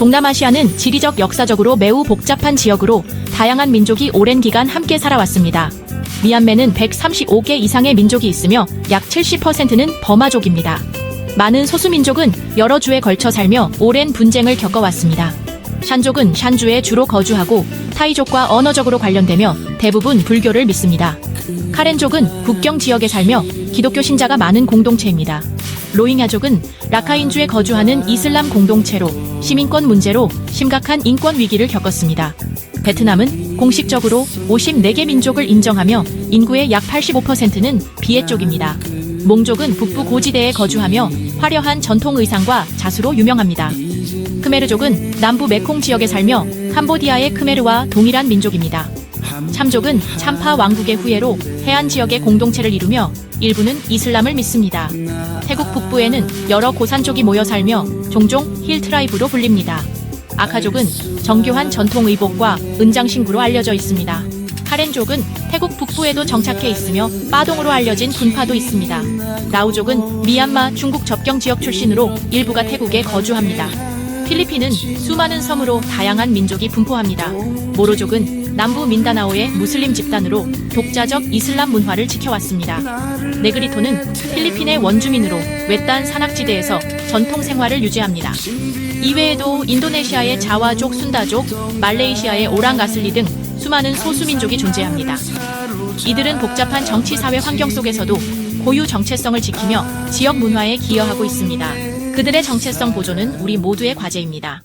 동남아시아는 지리적 역사적으로 매우 복잡한 지역으로 다양한 민족이 오랜 기간 함께 살아왔습니다. 미얀마는 135개 이상의 민족이 있으며 약 70%는 버마족입니다. 많은 소수민족은 여러 주에 걸쳐 살며 오랜 분쟁을 겪어왔습니다. 샨족은 샨주에 주로 거주하고 타이족과 언어적으로 관련되며 대부분 불교를 믿습니다. 카렌족은 국경 지역에 살며 기독교 신자가 많은 공동체입니다. 로힝야족은 라카인주에 거주하는 이슬람 공동체로 시민권 문제로 심각한 인권 위기를 겪었습니다. 베트남은 공식적으로 54개 민족을 인정하며 인구의 약 85%는 비애족입니다. 몽족은 북부 고지대에 거주하며 화려한 전통 의상과 자수로 유명합니다. 크메르족은 남부 메콩 지역에 살며 캄보디아의 크메르와 동일한 민족입니다. 참족은 참파 왕국의 후예로 해안 지역의 공동체를 이루며 일부는 이슬람을 믿습니다. 태국 북부에는 여러 고산족이 모여 살며 종종 힐 트라이브로 불립니다. 아카족은 정교한 전통 의복과 은장신구로 알려져 있습니다. 카렌족은 태국 북부에도 정착해 있으며 빠동으로 알려진 군파도 있습니다. 라우족은 미얀마 중국 접경 지역 출신으로 일부가 태국에 거주합니다. 필리핀은 수많은 섬으로 다양한 민족이 분포합니다. 모로족은 남부 민다나오의 무슬림 집단으로 독자적 이슬람 문화를 지켜왔습니다. 네그리토는 필리핀의 원주민으로 외딴 산악지대에서 전통 생활을 유지합니다. 이외에도 인도네시아의 자와족, 순다족, 말레이시아의 오랑가슬리 등 수많은 소수민족이 존재합니다. 이들은 복잡한 정치 사회 환경 속에서도 고유 정체성을 지키며 지역 문화에 기여하고 있습니다. 그들의 정체성 보존은 우리 모두의 과제입니다.